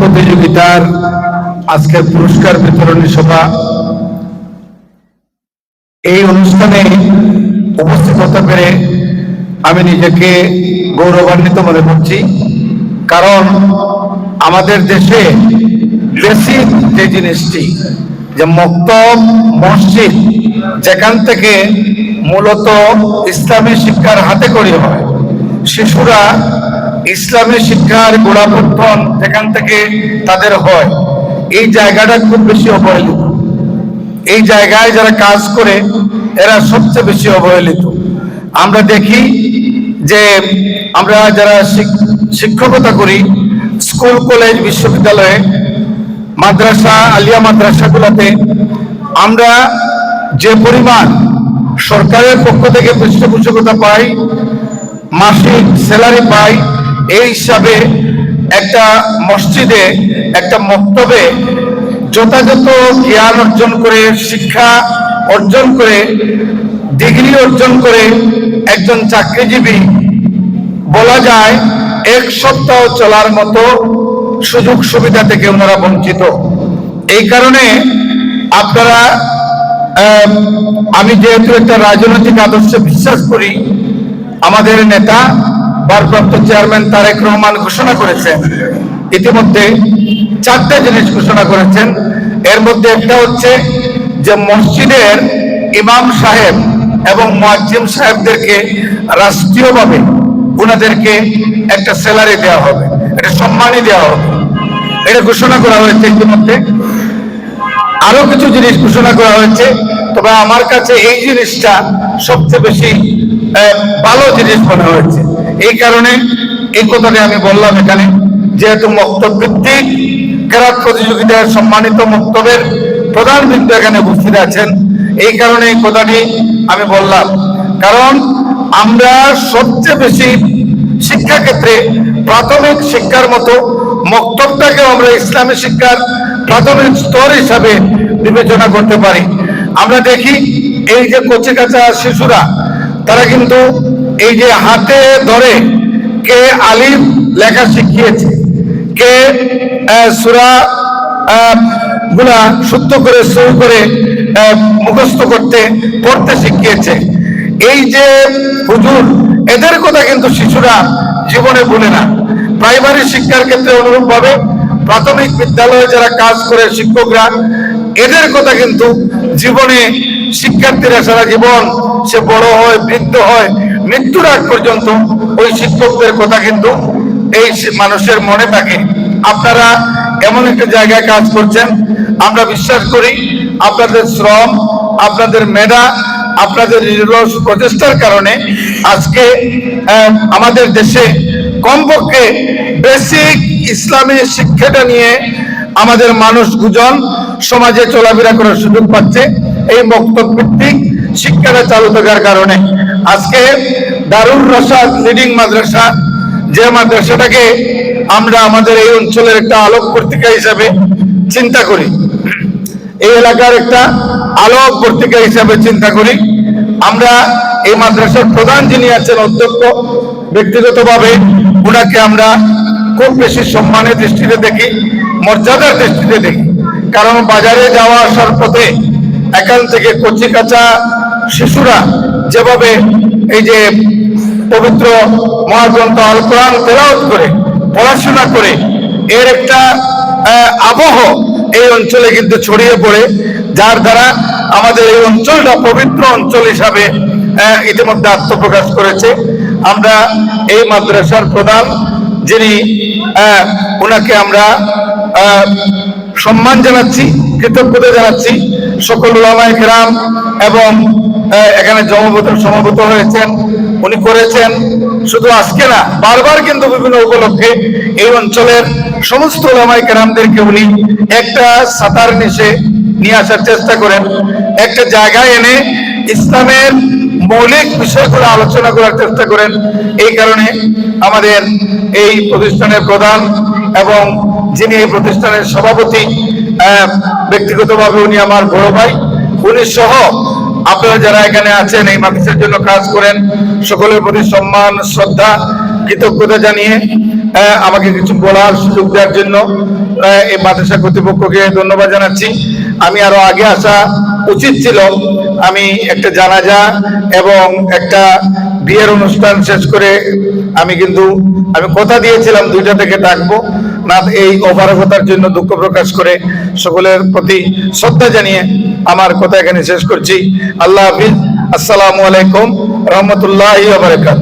প্রতিযোগিতার আজকের পুরস্কার বিতরণী সভা এই অনুষ্ঠানে উপস্থিত হতে পেরে আমি নিজেকে গৌরবান্বিত মনে করছি। কারণ আমাদের দেশে বেসিক যে জিনিসটি, যে মক্তব, মসজিদ, যেখান থেকে মূলত ইসলামী শিক্ষার হাতে করি হয়, শিশুরা ইসলামী শিক্ষার গোড়াপত্তন যেখান থেকে তাদের হয়, এই জায়গাটা খুব বেশি অবহেলিত। এই জায়গায় যারা কাজ করে, এরা সবচেয়ে বেশি অবহেলিত। আমরা দেখি যে আমরা যারা শিক্ষকতা করি স্কুল, কলেজ, বিশ্ববিদ্যালয়ে, মাদ্রাসা, আলিয়া মাদ্রাসাগুলোতে আমরা যে পরিমাণ সরকারের পক্ষ থেকে পৃষ্ঠপোষকতা পাই, মাসিক স্যালারি পাই, এই হিসাবে একটা মসজিদে, একটা মক্তবে যথাযথ জ্ঞান অর্জন করে, শিক্ষা অর্জন করে, ডিগ্রি অর্জন করে একজন চাকরিজীবী বলা যায়, এক সপ্তাহ চলার মতো সুযোগ সুবিধা থেকে ওনারা বঞ্চিত। এই কারণে আপনারা আমি যেহেতু একটা রাজনৈতিক আদর্শে বিশ্বাস করি, আমাদের নেতা, ভারপ্রাপ্ত চেয়ারম্যান তারেক রহমান ঘোষণা করেছেন, ইতিমধ্যে চারটে জিনিস ঘোষণা করেছেন। এর মধ্যে একটা হচ্ছে যে মসজিদের ইমাম সাহেব এবং মুয়াজ্জিম সাহেবদেরকে রাষ্ট্রীয়ভাবে ওনাদেরকে একটা স্যালারি দেওয়া হবে, একটা সম্মানই দেওয়া হবে। এটা ঘোষণা করা হয়েছে ইতিমধ্যে। আরও কিছু জিনিস ঘোষণা করা হয়েছে, তবে আমার কাছে এই জিনিসটা সবচেয়ে বেশি ভালো জিনিস মনে হয়েছে। এই কারণে এই কথাটি আমি বললাম এখানে, যেহেতু মক্তব ভিত্তিক ক্রাত প্রতিযোগিতার সম্মানিত মক্তবের প্রধান বিন্দু এখানে উপস্থিত আছেন, এই কারণে এই কথাটি আমি বললাম। কারণ আমরা সবচেয়ে বেশি শিক্ষা ক্ষেত্রে প্রাথমিক শিক্ষার মতো মক্তবটাকে আমরা ইসলামী শিক্ষার প্রাথমিক স্তর হিসাবে বিবেচনা করতে পারি। আমরা দেখি এই যে কচি কাঁচা শিশুরা, তারা কিন্তু এই যে হাতে ধরে কে আলিফ লেখা শিখিয়েছে, কে সূরা গুলা শুদ্ধ করে সই করে মুখস্থ করতে, পড়তে শিখিয়েছে এই যে হুজুর, এদের কথা কিন্তু শিশুরা জীবনে ভুলে না। প্রাইমারি শিক্ষার ক্ষেত্রে অনুরূপ ভাবে প্রাথমিক বিদ্যালয়ে যারা কাজ করে শিক্ষকরা, এদের কথা কিন্তু জীবনে শিক্ষার্থীরা সারা জীবন সে বড় হয়, বৃদ্ধ হয়, মৃত্যুর আগ পর্যন্ত ওই শিক্ষকদের কথা কিন্তু এই মানুষের মনে থাকে। আপনারা এমন একটা জায়গায় কাজ করছেন, আমরা বিশ্বাস করি আপনাদের শ্রম, আপনাদের মেধা আপনাদের নিরলস প্রচেষ্টার কারণে আজকে আমাদের দেশে কমপক্ষে বেসিক ইসলামী শিক্ষাটা নিয়ে আমাদের মানুষ গুজন সমাজে চলাফেরা করার সুযোগ পাচ্ছে। এই বক্তব্য শিক্ষাটা চালু থাকার কারণে আজকে দারুর রসাদ লিডিং মাদ্রাসা, যে মাদ্রাসাটাকে আমরা আমাদের এই অঞ্চলের একটা আলোক পত্রিকা হিসাবে চিন্তা করি। এই এলাকার একটা আলোক পত্রিকা হিসাবে চিন্তা করি। আমরা এই মাদ্রাসার প্রধান যিনি আছেন, অধ্যক্ষ, ব্যক্তিগতভাবে ওনাকে আমরা খুব বেশি সম্মানের দৃষ্টিতে দেখি, মর্যাদার দৃষ্টিতে দেখি। কারণ বাজারে যাওয়া আসার পথে এখান থেকে কচি কাঁচা শিশুরা যেভাবে এই যে পবিত্র মহাগ্রন্থ আল কোরআন তেলাওয়াত করে, পড়াশোনা করে, এর একটা আবহ এই অঞ্চলে কিন্তু ছড়িয়ে পড়ে, যার দ্বারা আমাদের এই অঞ্চলটা পবিত্র অঞ্চল হিসাবে ইতিমধ্যে আত্মপ্রকাশ করেছে। আমরা এই মাদ্রাসার প্রধান, যিনি ওনাকে আমরা সম্মান জানাচ্ছি, কৃতজ্ঞতা জানাচ্ছি, সকল ওলামায়ে গ্রাম এবং এখানে জমবত সমাভূত হয়েছেন, উনি করেছেন। শুধু আজকে না, বারবার কিন্তু বিভিন্ন উপলক্ষে এই অঞ্চলের সমস্ত ওলামায়ে কেরামদেরকে উনি একটা সাতার নিচে নিয়ে আসার চেষ্টা করেন, একটা জায়গায় এনে ইসলামের মৌলিক বিষয়গুলো আলোচনা করার চেষ্টা করেন। এই কারণে আমাদের এই প্রতিষ্ঠানের প্রধান এবং যিনি এই প্রতিষ্ঠানের সভাপতি ব্যক্তিগতভাবে উনি আমার বড় ভাই, উনি সহ আপনারা যারা এখানে আছেন, এই মাদ্রাসার জন্য কাজ করেন, সকলের প্রতি সম্মান, শ্রদ্ধা, কৃতজ্ঞতা জানিয়ে আমাকে কিছু বলার সুযোগ দেওয়ার জন্য এই মাদ্রাসা কর্তৃপক্ষকে ধন্যবাদ জানাচ্ছি। আমি আরও আগে আসা উচিত ছিল, আমি একটা জানাজা এবং একটা বিয়ের অনুষ্ঠান শেষ করে আমি কিন্তু, আমি কথা দিয়েছিলাম, দুইটা থেকে ডাকবো। না এই অপারগতার জন্য দুঃখ প্রকাশ করে সকলের প্রতি শ্রদ্ধা জানিয়ে আমার কথা এখানে শেষ করছি। আল্লাহ হাফিজ। আসসালামু আলাইকুম। রহমতুল্লাহ বারকাত